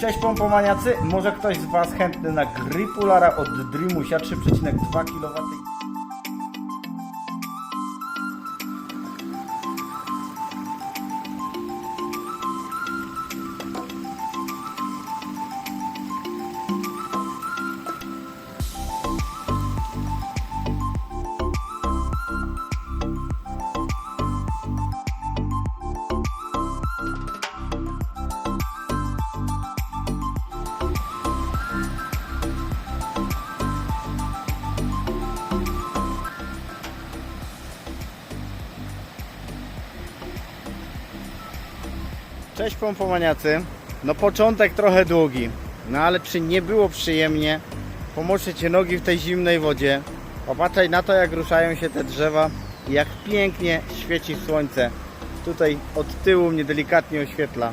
Cześć pompomaniacy, może ktoś z Was chętny na Gripulara od Dreamusia 3,2 kW? Cześć pompomaniacy. No początek trochę długi, no ale czy nie było przyjemnie pomoczyć nogi w tej zimnej wodzie, popatrzeć na to jak ruszają się te drzewa i jak pięknie świeci słońce. Tutaj od tyłu mnie delikatnie oświetla.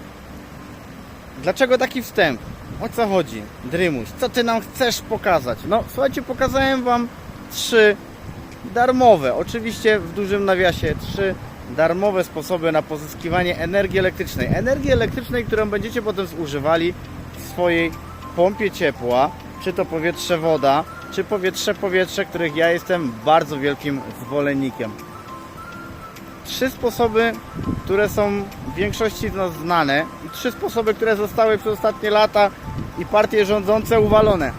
Dlaczego taki wstęp? O co chodzi? Drymuś, co ty nam chcesz pokazać? No słuchajcie, pokazałem wam trzy darmowe, oczywiście w dużym nawiasie, trzy darmowe sposoby na pozyskiwanie energii elektrycznej. Energii elektrycznej, którą będziecie potem zużywali w swojej pompie ciepła, czy to powietrze woda, czy powietrze powietrze, których ja jestem bardzo wielkim zwolennikiem. Trzy sposoby, które są w większości z nas znane i trzy sposoby, które zostały przez ostatnie lata i partie rządzące uwalone.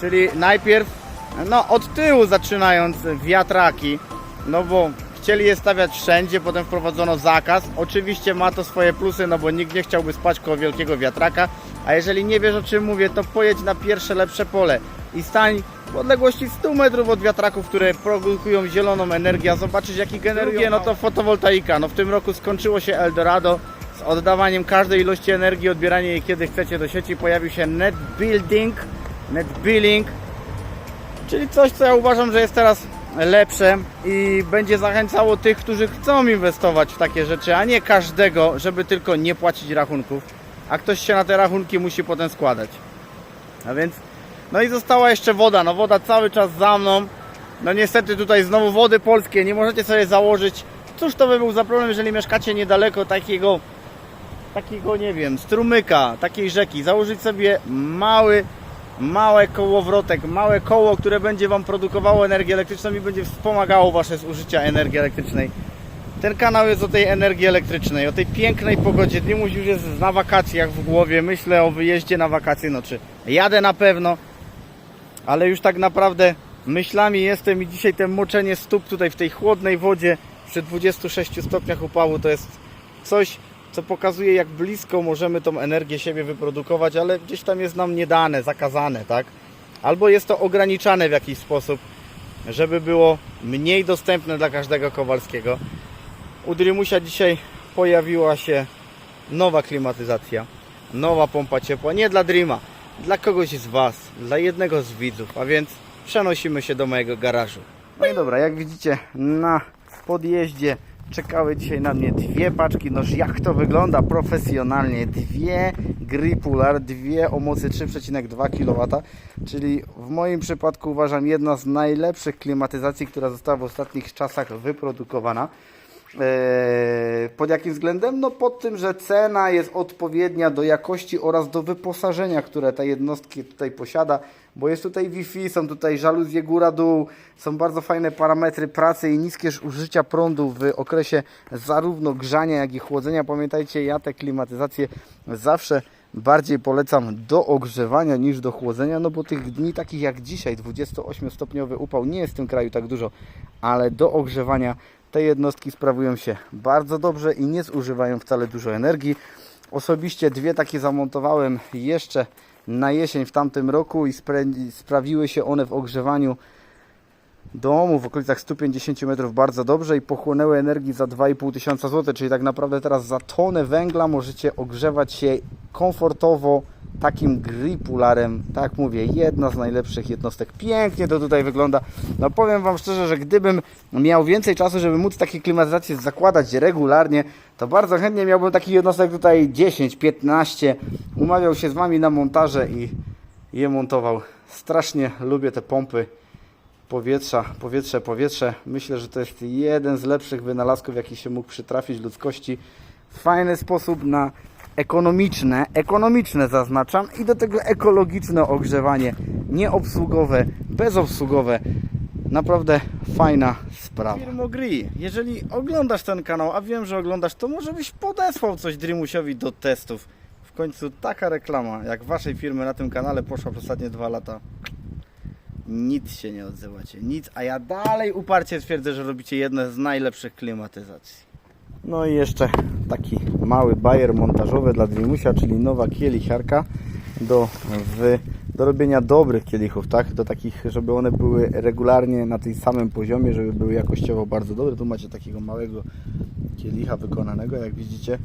Czyli najpierw no od tyłu zaczynając wiatraki, no bo chcieli je stawiać wszędzie, potem wprowadzono zakaz. Oczywiście ma to swoje plusy, no bo nikt nie chciałby spać koło wielkiego wiatraka, a jeżeli nie wiesz o czym mówię, to pojedź na pierwsze lepsze pole i stań w odległości 100 metrów od wiatraków, które produkują zieloną energię, a zobaczysz jaki generują. Drugie, no to fotowoltaika. No w tym roku skończyło się Eldorado z oddawaniem każdej ilości energii, odbieranie jej kiedy chcecie do sieci. Pojawił się net building, net billing, Czyli coś, co ja uważam, że jest teraz lepsze i będzie zachęcało tych, którzy chcą inwestować w takie rzeczy, a nie każdego, żeby tylko nie płacić rachunków, a ktoś się na te rachunki musi potem składać. A więc, no i została jeszcze woda, no woda cały czas za mną. No niestety tutaj znowu wody polskie, nie możecie sobie założyć. Cóż to by był za problem, jeżeli mieszkacie niedaleko takiego, takiego nie wiem, strumyka, takiej rzeki. Założyć sobie mały małe kołowrotek, małe koło, które będzie Wam produkowało energię elektryczną i będzie wspomagało Wasze zużycia energii elektrycznej. Ten kanał jest o tej energii elektrycznej, o tej pięknej pogodzie. Dymuś już jest na wakacjach w głowie. Myślę o wyjeździe na wakacje. No czy jadę na pewno, ale już tak naprawdę myślami jestem i dzisiaj te moczenie stóp tutaj w tej chłodnej wodzie przy 26 stopniach upału to jest coś, co pokazuje jak blisko możemy tą energię siebie wyprodukować, ale gdzieś tam jest nam nie dane, zakazane, tak? Albo jest to ograniczane w jakiś sposób, żeby było mniej dostępne dla każdego Kowalskiego. U Drymusia dzisiaj pojawiła się nowa klimatyzacja, nowa pompa ciepła, nie dla Dreama, dla kogoś z Was, dla jednego z widzów, a więc przenosimy się do mojego garażu. No i dobra, jak widzicie na podjeździe czekały dzisiaj na mnie dwie paczki, noż jak to wygląda? Profesjonalnie, dwie Gripular, dwie o mocy 3,2 kW, czyli w moim przypadku uważam jedna z najlepszych klimatyzacji, która została w ostatnich czasach wyprodukowana. Eee, Pod jakim względem? No pod tym, że cena jest odpowiednia do jakości oraz do wyposażenia, które te jednostki tutaj posiada, bo jest tutaj Wi-Fi, są tutaj żaluzje góra-dół, są bardzo fajne parametry pracy i niskie zużycia prądu w okresie zarówno grzania, jak i chłodzenia. Pamiętajcie, ja te klimatyzacje zawsze bardziej polecam do ogrzewania niż do chłodzenia, no bo tych dni takich jak dzisiaj, 28-stopniowy upał, nie jest w tym kraju tak dużo, ale do ogrzewania te jednostki sprawują się bardzo dobrze i nie zużywają wcale dużo energii. Osobiście dwie takie zamontowałem jeszcze na jesień w tamtym roku i spra- sprawiły się one w ogrzewaniu domu w okolicach 150 metrów bardzo dobrze i pochłonęły energii za 2,5 tysiąca złotych, czyli tak naprawdę teraz za tonę węgla możecie ogrzewać się komfortowo takim gripularem, tak mówię, jedna z najlepszych jednostek. Pięknie to tutaj wygląda. No powiem Wam szczerze, że gdybym miał więcej czasu, żeby móc takie klimatyzacje zakładać regularnie, to bardzo chętnie miałbym takich jednostek tutaj 10, 15. Umawiał się z Wami na montaże i je montował. Strasznie lubię te pompy powietrza, powietrze, powietrze. Myślę, że to jest jeden z lepszych wynalazków, jaki się mógł przytrafić ludzkości. Fajny sposób na ekonomiczne, ekonomiczne zaznaczam i do tego ekologiczne ogrzewanie, nieobsługowe, bezobsługowe. Naprawdę fajna sprawa. Firmo Gri, jeżeli oglądasz ten kanał, a wiem, że oglądasz, to może byś podesłał coś Dreamusiowi do testów. W końcu taka reklama, jak waszej firmy na tym kanale poszła przez ostatnie dwa lata. Nic się nie odzywacie, nic, a ja dalej uparcie twierdzę, że robicie jedne z najlepszych klimatyzacji. No i jeszcze taki mały bajer montażowy dla Dreamusia, czyli nowa kielichiarka do, w, do robienia dobrych kielichów, tak? Do takich, żeby one były regularnie na tym samym poziomie, żeby były jakościowo bardzo dobre. Tu macie takiego małego kielicha wykonanego, jak widzicie.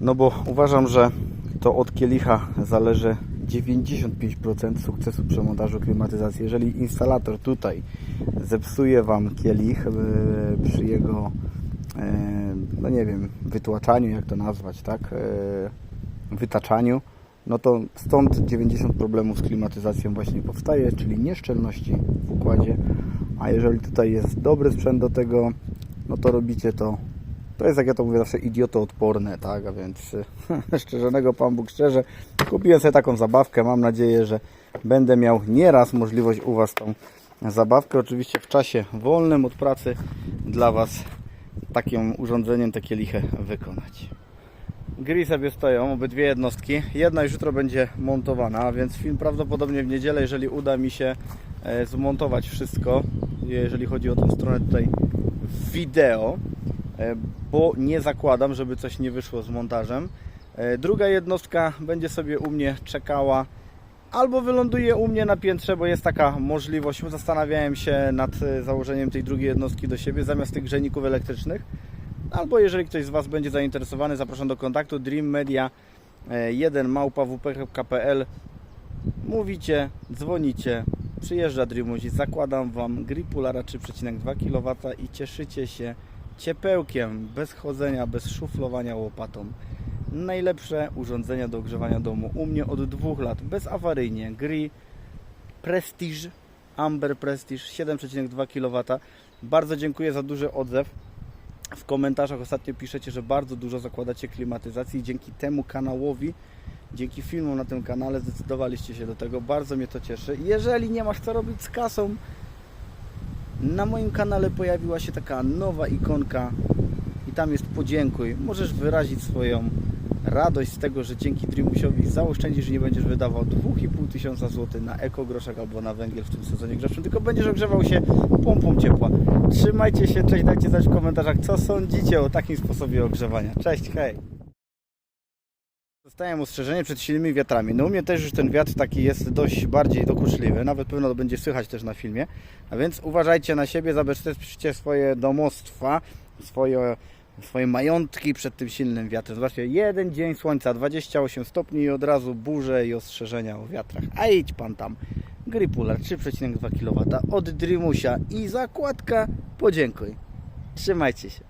No bo uważam, że to od kielicha zależy 95% sukcesu przy montażu klimatyzacji. Jeżeli instalator tutaj zepsuje Wam kielich e, przy jego, no nie wiem, wytłaczaniu, jak to nazwać, tak, e, wytaczaniu, no to stąd 90 problemów z klimatyzacją właśnie powstaje, czyli nieszczelności w układzie. A jeżeli tutaj jest dobry sprzęt do tego, no to robicie to to jest, jak ja to mówię zawsze, idiotoodporne, tak? A więc szczerzonego Pan Bóg szczerze, kupiłem sobie taką zabawkę. Mam nadzieję, że będę miał nieraz możliwość u Was tą zabawkę. Oczywiście w czasie wolnym od pracy dla Was takim urządzeniem te kielichy wykonać. Gry sobie stoją, obydwie jednostki. Jedna już jutro będzie montowana, więc film prawdopodobnie w niedzielę, jeżeli uda mi się e, zmontować wszystko, jeżeli chodzi o tą stronę tutaj wideo, e, bo nie zakładam, żeby coś nie wyszło z montażem. E, Druga jednostka będzie sobie u mnie czekała albo wyląduje u mnie na piętrze, bo jest taka możliwość. Zastanawiałem się nad e, założeniem tej drugiej jednostki do siebie zamiast tych grzejników elektrycznych. Albo jeżeli ktoś z Was będzie zainteresowany, zapraszam do kontaktu Dream Media 1 małpawp.pl Mówicie, dzwonicie, przyjeżdża Dreamuzi, zakładam Wam Gripulara 3,2 kW i cieszycie się ciepełkiem, bez chodzenia, bez szuflowania łopatą. Najlepsze urządzenia do ogrzewania domu u mnie od dwóch lat, bezawaryjnie. Gri Prestige, Amber Prestige 7,2 kW. Bardzo dziękuję za duży odzew. W komentarzach ostatnio piszecie, że bardzo dużo zakładacie klimatyzacji dzięki temu kanałowi, dzięki filmom na tym kanale zdecydowaliście się do tego. Bardzo mnie to cieszy. Jeżeli nie masz co robić z kasą, na moim kanale pojawiła się taka nowa ikonka i tam jest podziękuj. Możesz wyrazić swoją radość z tego, że dzięki Dreamusiowi zaoszczędzisz i nie będziesz wydawał 2,5 tysiąca złotych na ekogroszek albo na węgiel w tym sezonie grzewczym, tylko będziesz ogrzewał się pompą ciepła. Trzymajcie się, cześć, dajcie znać w komentarzach, co sądzicie o takim sposobie ogrzewania. Cześć, hej! Dostałem ostrzeżenie przed silnymi wiatrami. No u mnie też już ten wiatr taki jest dość bardziej dokuczliwy, nawet pewno to będzie słychać też na filmie. A więc uważajcie na siebie, zabezpieczcie swoje domostwa, swoje, swoje majątki przed tym silnym wiatrem. Zobaczcie, jeden dzień słońca, 28 stopni i od razu burze i ostrzeżenia o wiatrach. A idź pan tam. Gripular 3,2 kW od Dreamusia i zakładka podziękuj. Trzymajcie się.